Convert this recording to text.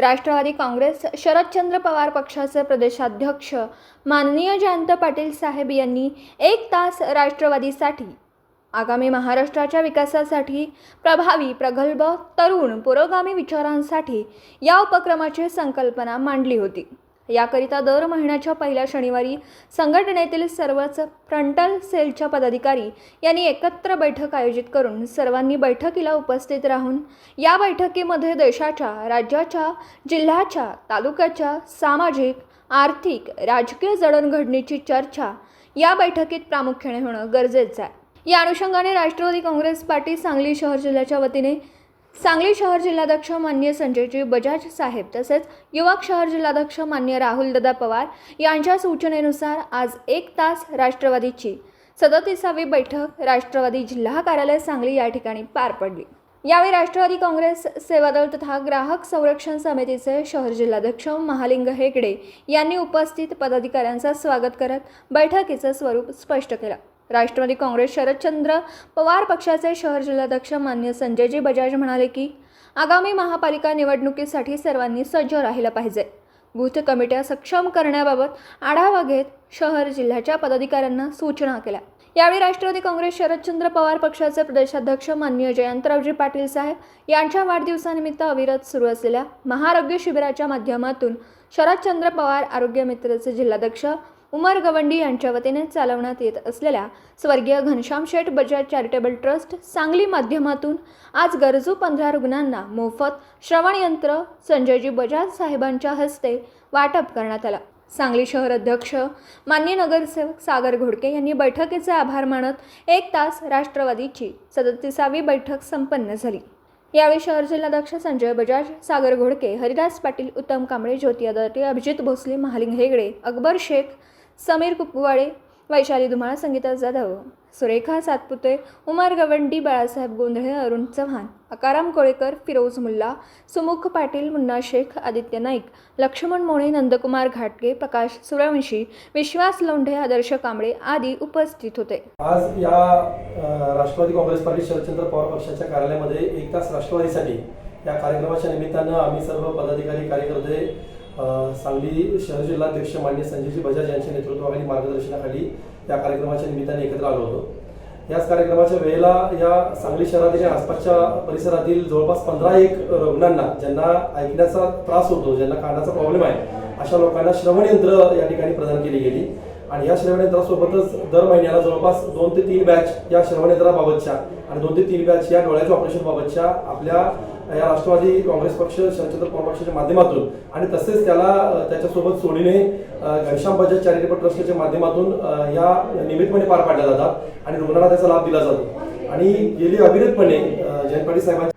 राष्ट्रवादी काँग्रेस शरदचंद्र पवार पक्षाचे प्रदेशाध्यक्ष माननीय जयंत पाटील साहेब यांनी एक तास राष्ट्रवादीसाठी आगामी महाराष्ट्राच्या विकासासाठी प्रभावी प्रगल्भ तरुण पुरोगामी विचारांसाठी या उपक्रमाची संकल्पना मांडली होती. याकरिता दर महिन्याच्या पहिल्या शनिवारी संघटनेतील सर्वच फ्रंटल सेलच्या पदाधिकारी यांनी एकत्र बैठक आयोजित करून सर्वांनी बैठकीला उपस्थित राहून या बैठकीमध्ये देशाच्या राज्याच्या जिल्ह्याच्या तालुक्याच्या सामाजिक आर्थिक राजकीय जडणघडणीची चर्चा या बैठकीत प्रामुख्याने होणं गरजेचं आहे. या अनुषंगाने राष्ट्रवादी काँग्रेस पार्टी सांगली शहर जिल्ह्याच्या वतीने सांगली शहर जिल्हाध्यक्ष मान्य संजयजी बजाज साहेब तसेच युवक शहर जिल्हाध्यक्ष मान्य राहुलदादा पवार यांच्या सूचनेनुसार आज एक तास राष्ट्रवादीची सदतीसावी बैठक राष्ट्रवादी जिल्हा कार्यालय सांगली या ठिकाणी पार पडली. यावेळी राष्ट्रवादी काँग्रेस सेवादल तथा ग्राहक संरक्षण समितीचे शहर जिल्हाध्यक्ष महालिंग हेगडे यांनी उपस्थित पदाधिकाऱ्यांचं स्वागत करत बैठकीचं स्वरूप स्पष्ट केलं. राष्ट्रवादी काँग्रेस शरदचंद्र पवार पक्षाचे शहर जिल्हाध्यक्ष मान्य संजयजी बजाज म्हणाले की आगामी महापालिका निवडणुकीसाठी सर्वांनी सज्ज राहिलं पाहिजे. बूथ कमिट्या सक्षम करण्याबाबत आढावा घेत शहर जिल्ह्याच्या पदाधिकाऱ्यांना सूचना केल्या. यावेळी राष्ट्रवादी काँग्रेस शरदचंद्र पवार पक्षाचे प्रदेशाध्यक्ष माननीय जयंतरावजी पाटील साहेब यांच्या वाढदिवसानिमित्त अविरत सुरू असलेल्या महाआरोग्य शिबिराच्या माध्यमातून शरदचंद्र पवार आरोग्य मित्रचे जिल्हाध्यक्ष उमर गवंडी यांच्या वतीने चालवण्यात येत असलेल्या स्वर्गीय घनश्याम शेठ बजाज चॅरिटेबल ट्रस्ट सांगली माध्यमातून आज गरजू पंधरा रुग्णांना मोफत श्रवणयंत्र संजयजी बजाज साहेबांच्या हस्ते वाटप करण्यात आलं. सांगली शहर अध्यक्ष मान्य नगरसेवक सागर घोडके यांनी बैठकीचे आभार मानत एक तास राष्ट्रवादीची सदतीसावी बैठक संपन्न झाली. यावेळी शहर जिल्हाध्यक्ष संजय बजाज सागर घोडके हरिदास पाटील उत्तम कांबळे ज्योती अदाटे अभिजित भोसले महालिंग हेगडे अकबर शेख समीर कुपवाडे वैशाली धुमाळ संगीता जाधव सुरेखा सातपुते उमार गवंडी बाळासाहेब गोंधळे अरुण चव्हाण अकाराम कोळेकर फिरोज मुल्ला सुमुख पाटील मुन्ना शेख आदित्य नाईक लक्ष्मण मोणे नंदकुमार घाटगे प्रकाश सूर्यवंशी विश्वास लोंढे आदर्श कांबळे आदी उपस्थित होते. आज या राष्ट्रवादी काँग्रेस पार्टी शरदचंद्र पवार पक्षाच्या कार्यालयामध्ये एक तास राष्ट्रवादीसाठी या कार्यक्रमाच्या निमित्तानं आम्ही सर्व पदाधिकारी कार्यकर्ते सांगली शहर जिल्हाध्यक्ष मान्य संजयजी बजाज यांच्या नेतृत्वाखाली मार्गदर्शनाखाली या कार्यक्रमाच्या निमित्ताने एकत्र आलो होतो. याच कार्यक्रमाच्या वेळेला या सांगली शहरातील आणि आसपासच्या परिसरातील जवळपास पंधरा एक रुग्णांना ज्यांना ऐकण्याचा त्रास होतो ज्यांना कानाचा प्रॉब्लेम आहे अशा लोकांना श्रवण यंत्र या ठिकाणी प्रदान केली गेली. आणि या श्रवण यंत्रासोबतच दर महिन्याला जवळपास दोन ते तीन बॅच या श्रवण यंत्राबाबतच्या आणि दोन ते तीन बॅच या डोळ्याच्या ऑपरेशन बाबतच्या आपल्या या राष्ट्रवादी काँग्रेस पक्ष शरचंद्र पवार पक्षाच्या माध्यमातून आणि तसेच त्याला त्याच्यासोबत सोडीने घनश्याम बजाज चॅरिटेबल ट्रस्टच्या माध्यमातून या नियमितपणे पार पाडल्या जातात आणि रुग्णांना त्याचा लाभ दिला जातो. आणि गेली अविरतपणे जयंत पाटील साहेबांच्या